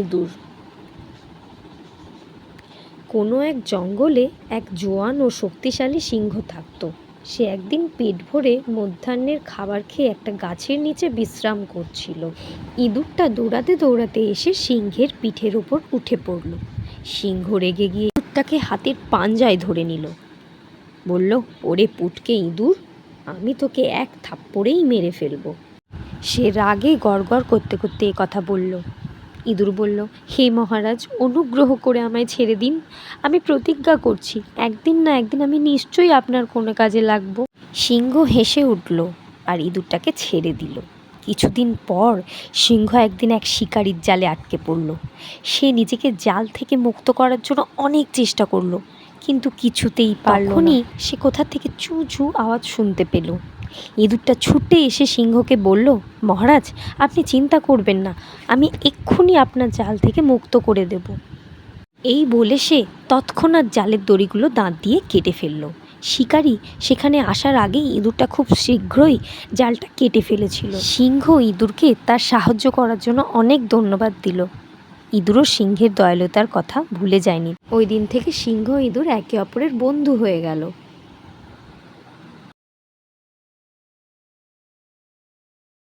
ইঁদুর কোনো এক জঙ্গলে এক জোয়ান ও শক্তিশালী সিংহ থাকতো। সে একদিন পেট ভরে মধ্যাহ্নের খাবার খেয়ে একটা গাছের নিচে বিশ্রাম করছিল। ইঁদুরটা দৌড়াতে দৌড়াতে এসে সিংহের পিঠের ওপর উঠে পড়ল। সিংহ রেগে গিয়ে ইঁদুরটাকে হাতের পাঞ্জায় ধরে নিল। বলল, ওরে পুটকে ইঁদুর, আমি তোকে এক থাপ্পড়েই মেরে ফেলব। সে রাগে গড়গড় করতে করতে কথা বলল। ইঁদুর বলল হে মহারাজ অনুগ্রহ করে আমায় ছেড়ে দিন। আমি প্রতিজ্ঞা করছি একদিন না একদিন আমি নিশ্চয়ই আপনার কোনো কাজে লাগবো। সিংহ হেসে উঠল আর ইঁদুরটাকে ছেড়ে দিল। কিছুদিন পর সিংহ একদিন এক শিকারির জালে আটকে পড়ল। সে নিজেকে জাল থেকে মুক্ত করার জন্য অনেক চেষ্টা করল কিন্তু কিছুতেই পারল না। সে কোথা থেকে চু চু আওয়াজ শুনতে পেল। ইঁদুরটা ছুটে এসে সিংহকে বলল, মহারাজ, আপনি চিন্তা করবেন না, আমি এক্ষুনি আপনার জাল থেকে মুক্ত করে দেব। এই বলে সে তৎক্ষণাৎ জালের দড়িগুলো দাঁত দিয়ে কেটে ফেলল। শিকারি সেখানে আসার আগেই ইঁদুরটা খুব শীঘ্রই জালটা কেটে ফেলেছিল। সিংহ ইঁদুরকে তার সাহায্য করার জন্য অনেক ধন্যবাদ দিল। ইঁদুরও সিংহের দয়ালুতার কথা ভুলে যায়নি। ওই দিন থেকে সিংহ ইঁদুর একে অপরের বন্ধু হয়ে গেল।